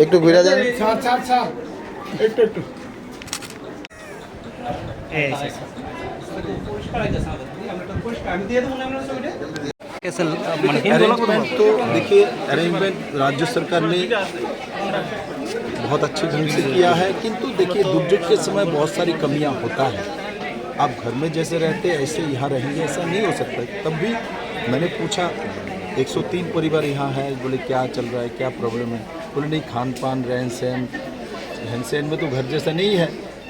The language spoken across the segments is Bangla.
एक तो থাকতো जाए चार चार चार एक तो ছাড় একটু तो देखिए अरेंजमेंट राज्य सरकार ने बहुत अच्छे ढंग से किया है किंतु देखिए दुर्योग के समय बहुत सारी कमियाँ होता है। आप घर में जैसे रहते ऐसे यहाँ रहेंगे ऐसा नहीं हो सकता। तब भी मैंने पूछा 103 परिवार यहाँ है, बोले क्या चल रहा है, क्या प्रॉब्लम है? बोले, नहीं खान पान रहन सहन रहन सहन में तो घर जैसा नहीं है।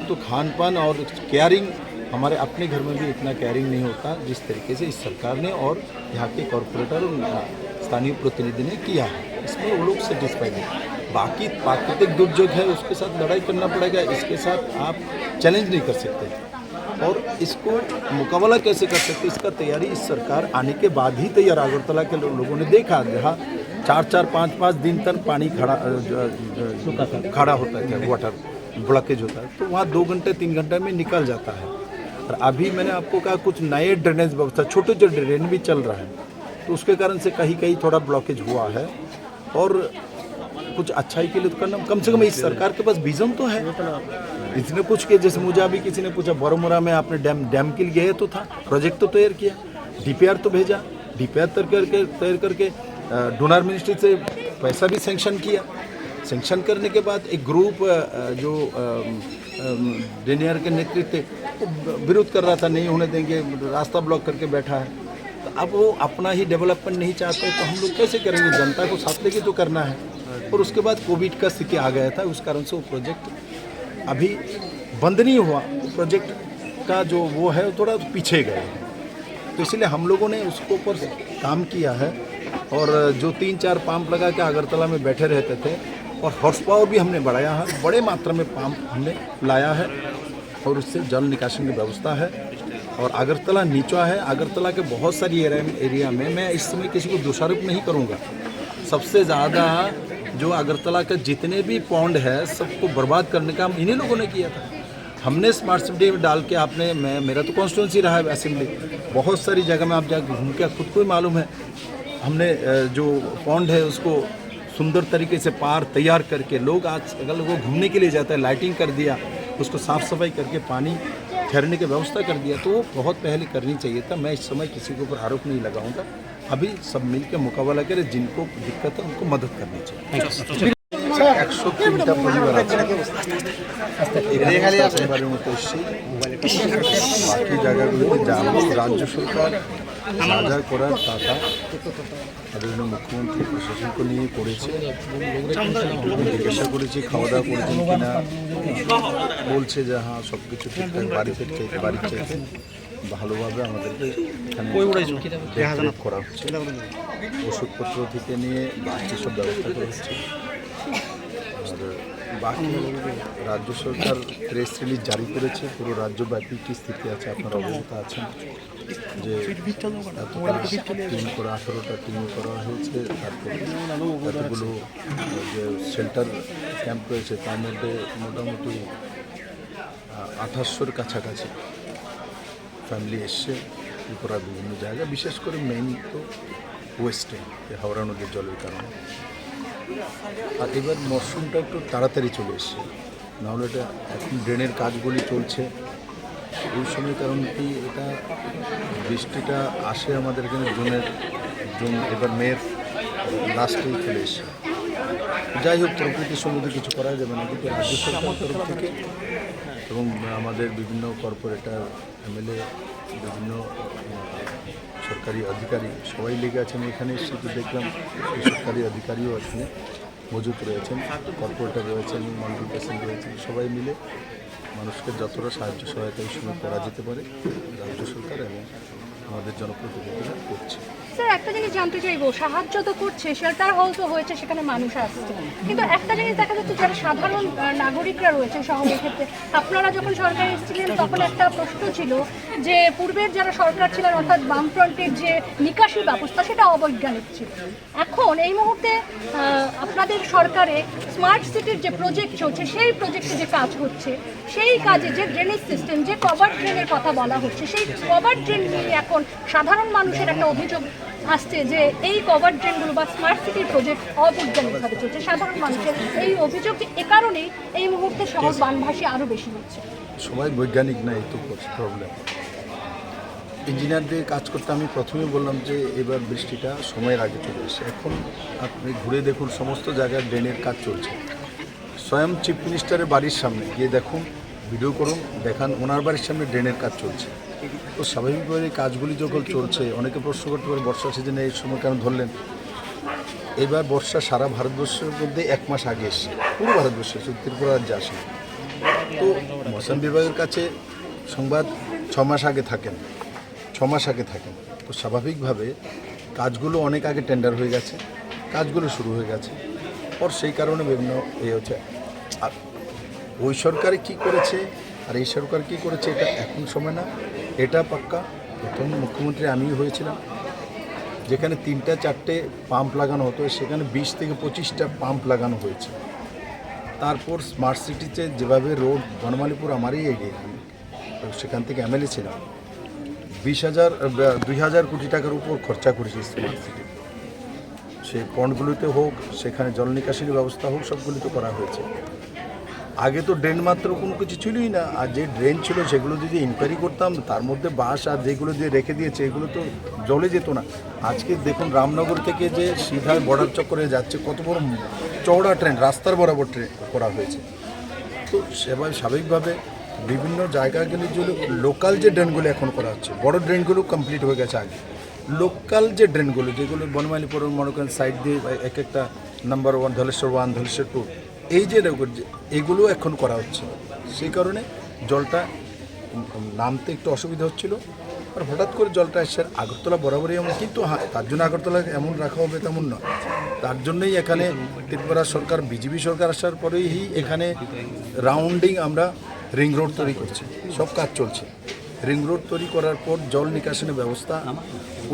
तो खान पान और केयरिंग हमारे अपने घर में भी इतना केयरिंग नहीं होता, जिस तरीके से इस सरकार ने और यहाँ के कॉरपोरेटर स्थानीय प्रतिनिधि ने किया है। इसमें वो लोग सेटिस्फाइड हैं। बाकी प्राकृतिक दुर्योग है, उसके साथ लड़ाई करना पड़ेगा, इसके साथ आप चैलेंज नहीं कर सकते। और इसको मुकाबला कैसे कर सकते इसका तैयारी इस सरकार आने के बाद ही तैयार। अगरतला के लो- लोगों ने देखा जहाँ चार चार पाँच पाँच दिन तक पानी खड़ा ज- खड़ा होता है वाटर ब्लॉकेज होता है। तो वहाँ दो घंटे तीन घंटे में निकल जाता है। और अभी मैंने आपको कहा कुछ नए ड्रेनेज व्यवस्था छोटे छोटे ड्रेन भी चल रहा है तो उसके कारण से कहीं कहीं थोड़ा ब्लॉकेज हुआ है। और कुछ अच्छाई के लिए तो करना कम से कम इस सरकार के पास विजन तो है। इसने कुछ किया जैसे मुझे अभी किसी ने पूछा, बरोमुरा में आपने डैम डैम के लिए तो था, प्रोजेक्ट तो तैयार किया, डीपीआर तो भेजा, डीपीआर तैयार करके तैयार करके डोनर मिनिस्ट्री से पैसा भी सेंक्शन किया। सेंक्शन करने के बाद एक ग्रुप जो डेनियर के नेतृत्व, वो विरोध कर रहा था, नहीं होने देंगे, रास्ता ब्लॉक करके बैठा है। तो अब वो अपना ही डेवलपमेंट नहीं चाहते तो हम लोग कैसे करेंगे? जनता को साथ लेके तो करना है। और उसके बाद कोविड का स्थिति आ गया था, उस कारण से वो प्रोजेक्ट अभी बंद नहीं हुआ। प्रोजेक्ट का जो वो है थोड़ा पीछे गए। तो इसलिए हम लोगों ने उसके ऊपर काम किया है और जो तीन चार पाम्प लगा के अगरतला में बैठे रहते थे और हॉर्स पावर भी हमने बढ़ाया है। बड़े मात्रा में पाम्प हमने लाया है और उससे जल निकासी की व्यवस्था है। और अगरतला नीचा है। अगरतला के बहुत सारी एरिया में मैं इस समय किसी को दोषारोप नहीं करूँगा। सबसे ज़्यादा जो अगरतला के जितने भी पौंड है, सबको बर्बाद करने का इन्हीं लोगों ने किया था। हमने स्मार्ट सिटी में डाल के आपने, मैं, मेरा तो कॉन्स्टिट्यूंसी रहा है असेंबली बहुत सारी जगह में आप जाकर घूम के, खुद को ही मालूम है। हमने जो पौंड है, उसको सुंदर तरीके से पार तैयार करके, लोग आज अगर लोगों घूमने के लिए जाते हैं लाइटिंग कर दिया, उसको साफ़ सफ़ाई करके पानी ठहरने की व्यवस्था कर दिया तो वो बहुत पहले करनी चाहिए था। मैं इस समय किसी के ऊपर आरोप नहीं लगाऊँगा। अभी सब मिल के मुकाबला करें जिनको दिक्कत है उनको मदद करनी चाहिए একশো তিনটা পরিবার আছে এখানে পরিবারের মতো এসছি বাকি জায়গাগুলোতে যাবো রাজ্য সরকার যা যা করার টাকা আদরণীয় মুখ্যমন্ত্রী প্রশাসনকে নিয়ে করেছে আমি জিজ্ঞাসা করেছি খাওয়া দাওয়া করেছেন কিনা বলছে যে হ্যাঁ সব কিছু ঠিকঠাক বাড়িতে চাইতে বাড়ি চাইতে ভালোভাবে আমাদেরকে এখানে করা হচ্ছে। ওষুধপত্র থেকে নিয়ে বাড়তি সব ব্যবস্থা করা হচ্ছে। আর বাকি রাজ্য সরকার প্রেস রিলিজ জারি করেছে পুরো রাজ্যব্যাপী কী স্থিতি আছে আপনারা অবগত আছেন যে টিম করা আঠারোটা টিম করা হয়েছে তারপরে এতগুলো যে শেল্টার ক্যাম্প রয়েছে তার মধ্যে মোটামুটি আঠাশশোর কাছাকাছি। ফ্যামিলি এসছে ত্রিপুরার বিভিন্ন জায়গা বিশেষ করে মেইন তো ওয়েস্টে হাওড়া নদীর জলের কারণে। আর এবার মরশুমটা একটু তাড়াতাড়ি চলে এসছে। নাহলে এটা এখন ড্রেনের কাজগুলি চলছে। এই সময় কারণ কি, এটা বৃষ্টিটা আসে আমাদের এখানে জুনের, জুন, এবার মেয়ের লাস্টেই চলে এসছে। যাই হোক, প্রকৃতির সম্বন্ধে কিছু করা যাবে না কিন্তু রাজ্য সরকার তরফ থেকে এবং আমাদের বিভিন্ন কর্পোরেটর এমএলএ বিভিন্ন সরকারি অধিকারী সবাই লেগে আছেন। এখানে তো দেখলাম সরকারি অধিকারীও এখানে মজুত রয়েছেন কর্পোরেটর রয়েছেন মন্ডল প্রেসিডেন্ট রয়েছেন, সবাই মিলে মানুষকে যতটা সাহায্য সহায়তা এই সময় করা যেতে পারে, রাজ্য সরকার এবং আমাদের জনপ্রতিনিধিরা করছে। স্যার, একটা জিনিস জানতে চাইব। সাহায্য তো করছে শেল্টার হল হয়েছে, সেখানে মানুষ আসছে। কিন্তু একটা জিনিস দেখা যাচ্ছে, যারা সাধারণ নাগরিকরা রয়েছে শহরের ক্ষেত্রে, আপনারা যখন সরকারে এসেছিলেন, তখন একটা প্রশ্ন ছিল যে, পূর্বের যারা সরকার ছিলেন, অর্থাৎ বামফ্রন্টের যে নিকাশি ব্যবস্থা, সেটা অবৈজ্ঞানিক ছিল। এখন এই মুহূর্তে আপনাদের সরকারে স্মার্ট সিটির যে প্রজেক্ট চলছে, সেই প্রজেক্টে যে কাজ হচ্ছে, সেই কাজে যে ড্রেনেজ সিস্টেম যে কভার ড্রেনের কথা বলা হচ্ছে, সেই কভার ড্রেন নিয়ে এখন সাধারণ মানুষের একটা অভিযোগ আসছে যে এই কভার ড্রেনগুলো বা স্মার্ট সিটির প্রজেক্ট অবৈজ্ঞানিকভাবে চলছে। সাধারণ মানুষের এই অভিযোগ এ কারণেই এই মুহূর্তে শহর বানভাসী আরও বেশি হচ্ছে। সবাই বৈজ্ঞানিক না এই তো প্রবলেম ইঞ্জিনিয়ার দিয়ে কাজ করতে আমি প্রথমে বললাম যে এবার বৃষ্টিটা সময়ের আগে চলে এসে এখন আপনি ঘুরে দেখুন সমস্ত জায়গায় ড্রেনের কাজ চলছে। স্বয়ং চিফ মিনিস্টারের বাড়ির সামনে গিয়ে দেখুন ভিডিও করুন, দেখান। ওনার বাড়ির সামনে ড্রেনের কাজ চলছে। তো স্বাভাবিকভাবে কাজগুলি যখন চলছে, অনেকে প্রশ্ন করতে পারে, বর্ষা সিজনে এই সময় কেন ধরলেন? এবার বর্ষা সারা ভারতবর্ষের মধ্যে এক মাস আগে এসছে। পুরো ভারতবর্ষে শুধু ত্রিপুরা রাজ্যে আসে তো মৌসুম বিভাগের কাছে সংবাদ ছ মাস আগে থাকেন। ছ মাস আগে থাকেন। তো স্বাভাবিকভাবে কাজগুলো অনেক আগে টেন্ডার হয়ে গেছে। কাজগুলো শুরু হয়ে গেছে। পর সেই কারণে বিভিন্ন এ হচ্ছে। আর ওই সরকারে কি করেছে? আর এই সরকার কি করেছে এটা এখন সময় না। এটা পাক্কা। প্রথম মুখ্যমন্ত্রী আমিই হয়েছিলাম। যেখানে তিনটা, চারটে পাম্প লাগানো হতো, সেখানে বিশ থেকে পঁচিশটা পাম্প লাগানো হয়েছে। তারপর স্মার্ট সিটিতে যেভাবে রোড বনমালীপুর আমারই এগিয়ে সেখান থেকে এমএলএ ছিলাম। বিশ হাজার, দুই হাজার কোটি টাকার উপর খরচা করেছি স্মার্ট সিটি সে পন্ডগুলিতে হোক, সেখানে জল নিকাশির ব্যবস্থা হোক, সবগুলিতে করা হয়েছে। আগে তো ড্রেন মাত্র কোনো কিছু ছিলই না। আর যে ড্রেন ছিল সেগুলো যদি ইনকোয়ারি করতাম, তার মধ্যে বাস আর যেগুলো দিয়ে রেখে দিয়েছে, এগুলো তো জলে যেত না। আজকে দেখুন রামনগর থেকে যে সিধা বর্ডার চক্করে যাচ্ছে, কত বড় চওড়া ট্রেন রাস্তার বরাবর ট্রেন করা হয়েছে। তো সেভাবে স্বাভাবিকভাবে বিভিন্ন জায়গাগুলি জন্য লোকাল যে ড্রেনগুলো এখন করা হচ্ছে, বড় ড্রেনগুলো কমপ্লিট হয়ে গেছে আগে। লোকাল যে ড্রেনগুলো, যেগুলো বনমালীপুর মনে করেন সাইড দিয়ে এক একটা number one Dhaleshwar one Dhaleshwar two এই যে এগুলো এখন করা হচ্ছে। সেই কারণে জলটা নামতে একটু অসুবিধা হচ্ছিল। আর হঠাৎ করে জলটা এসে আগরতলা বরাবরই এমন, কিন্তু হ্যাঁ তার জন্য আগরতলা এমন রাখা হবে তেমন নয়। তার জন্যই এখানে ত্রিপুরা সরকার, বিজেপি সরকার আসার পরেই এখানে রাউন্ডিং আমরা রিং রোড তৈরি করছি। সব কাজ চলছে। রিং রোড তৈরি করার পর জল নিকাশনের ব্যবস্থা,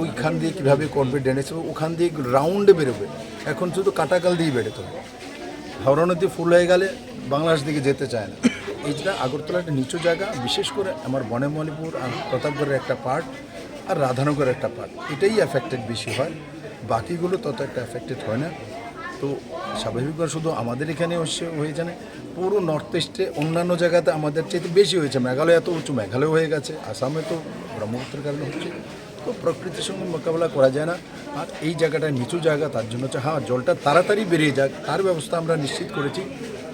ওইখান দিয়ে কীভাবে করবে ড্রেনেজ ওখান দিয়ে রাউন্ডে বেরোবে। এখন শুধু কাটাকাল দিয়ে বেরোতে হবে। হাওড়া নদী ফুল হয়ে গেলে বাংলাদেশ দিকে যেতে চায় না। এইটা আগরতলা একটা নিচু জায়গা, বিশেষ করে আমার বনেমণিপুর আর প্রতাপগড়ের একটা পার্ট আর রাধানগরের একটা পার্ট এটাই অ্যাফেক্টেড বেশি হয়। বাকিগুলো তত একটা অ্যাফেক্টেড হয় না। তো স্বাভাবিকভাবে শুধু আমাদের এখানে হচ্ছে হয়ে জানে পুরো নর্থ ইস্টে অন্যান্য জায়গাতে আমাদের চাইতে বেশি হয়েছে। মেঘালয় এত উঁচু, মেঘালয় হয়ে গেছে, আসামে তো ব্রহ্মপুত্রের কারণে হচ্ছে। তো প্রকৃতির সঙ্গে মোকাবেলা করা যায় না। আর এই জায়গাটা নিচু জায়গা, তার জন্য হচ্ছে হ্যাঁ জলটা তাড়াতাড়ি বেরিয়ে যাক, তার ব্যবস্থা আমরা নিশ্চিত করেছি।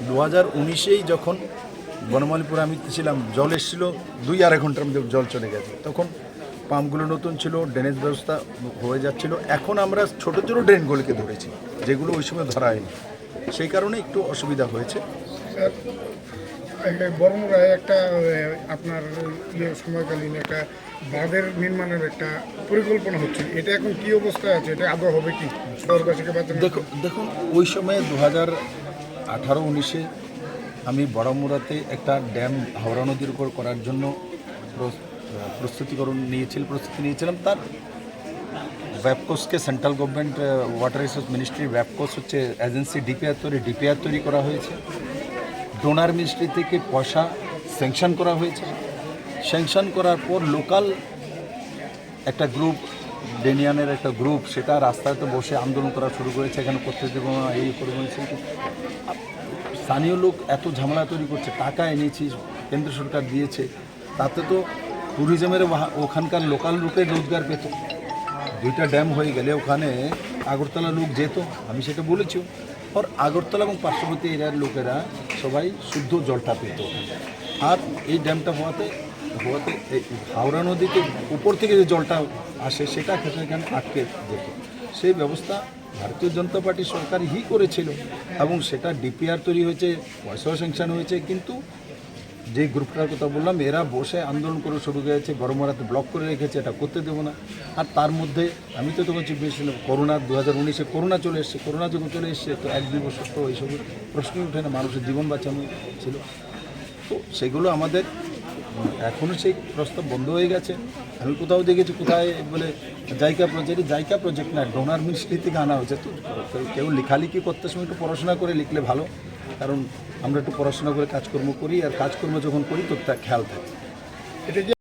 দু হাজার উনিশেই যখন বনমালীপুরে আমি ছিলাম, জল এসেছিল দুই আড়াই ঘণ্টার মধ্যে জল চলে গেছে। তখন পাম্পগুলো নতুন ছিল, ড্রেনেজ ব্যবস্থা হয়ে যাচ্ছিল। এখন আমরা ছোটো ছোটো ড্রেনগুলোকে ধরেছি, যেগুলো ওই সময় ধরা হয়নি। সেই কারণে একটু অসুবিধা হয়েছে। বরমুড়ায় একটা আপনার ইয়ে সময়কালীন একটা বাঁধের নির্মাণের একটা পরিকল্পনা হচ্ছে। এটা এখন কি অবস্থায় আছে? এটা আদৌ হবে কি? বাঁচানো দেখুন দেখুন, ওই সময়ে দু হাজার আঠারো উনিশে আমি বড়মুড়াতে একটা ড্যাম হাওড়া নদীর উপর করার জন্য প্রস- প্রস্তুতিকরণ নিয়েছিল, প্রস্তুতি নিয়েছিলাম। তার ওয়েবকোসকে central government water resource ministry ওয়েবকোস হচ্ছে এজেন্সি ডিপিআর তৈরি ডিপিআর তৈরি করা হয়েছে। ডোনার মিনিস্ট্রি থেকে পয়সা স্যাংশন করা হয়েছে। স্যাংশন করার পর লোকাল একটা গ্রুপ, ডেনিয়ানের একটা গ্রুপ, সেটা রাস্তাতে বসে আন্দোলন করা শুরু করেছে, এখানে করতে দেবো না এই করব। স্থানীয় লোক এত ঝামেলা তৈরি করছে, টাকা এনেছি, কেন্দ্র সরকার দিয়েছে, তাতে তো ট্যুরিজমের ওখানকার লোকাল লোকের রোজগার পেত। দুইটা ড্যাম হয়ে গেলে ওখানে আগরতলা লোক যেত, আমি সেটা বলেছি। আর আগরতলা এবং পার্শ্ববর্তী এরিয়ার লোকেরা সবাই শুদ্ধ জলটা পেত। আর এই ড্যামটা হওয়াতে হওয়াতে এই হাওড়া নদীতে উপর থেকে যে জলটা আসে, সেটা এখানে আটকে যেত। সেই ব্যবস্থা ভারতীয় জনতা পার্টি সরকার হি করেছিল এবং সেটা ডিপিআর তৈরি হয়েছে পয়সাও স্যাংশন হয়েছে, কিন্তু যে গ্রুপটার কথা বললাম, এরা বসে আন্দোলন করে শুরু করেছে, গরমরাতে ব্লক করে রেখেছে, এটা করতে দেবো না। আর তার মধ্যে আমি তো তখন চিফ মিনিস্টার করোনা দু হাজার উনিশে করোনা চলে এসছে, করোনা যখন চলে এসছে, তো এক দুই বছর তো এইসব প্রশ্নই ওঠে না, মানুষের জীবন বাঁচানো ছিল। তো সেগুলো আমাদের এখনও সেই প্রস্তাব বন্ধ হয়ে গেছে। আমি কোথাও দেখেছি, কোথায় বলে জাইকা প্রজেক্ট জাইকা প্রজেক্ট না, ডোনার মিনিস্ট্রি থেকে আনা হয়েছে। তো কেউ লেখালেখি করতে সময় একটু পড়াশোনা করে লিখলে ভালো। কারণ আমরা একটু পড়াশোনা করে কাজকর্ম করি আর কাজকর্ম যখন করি তো খেয়াল থাকে। এটা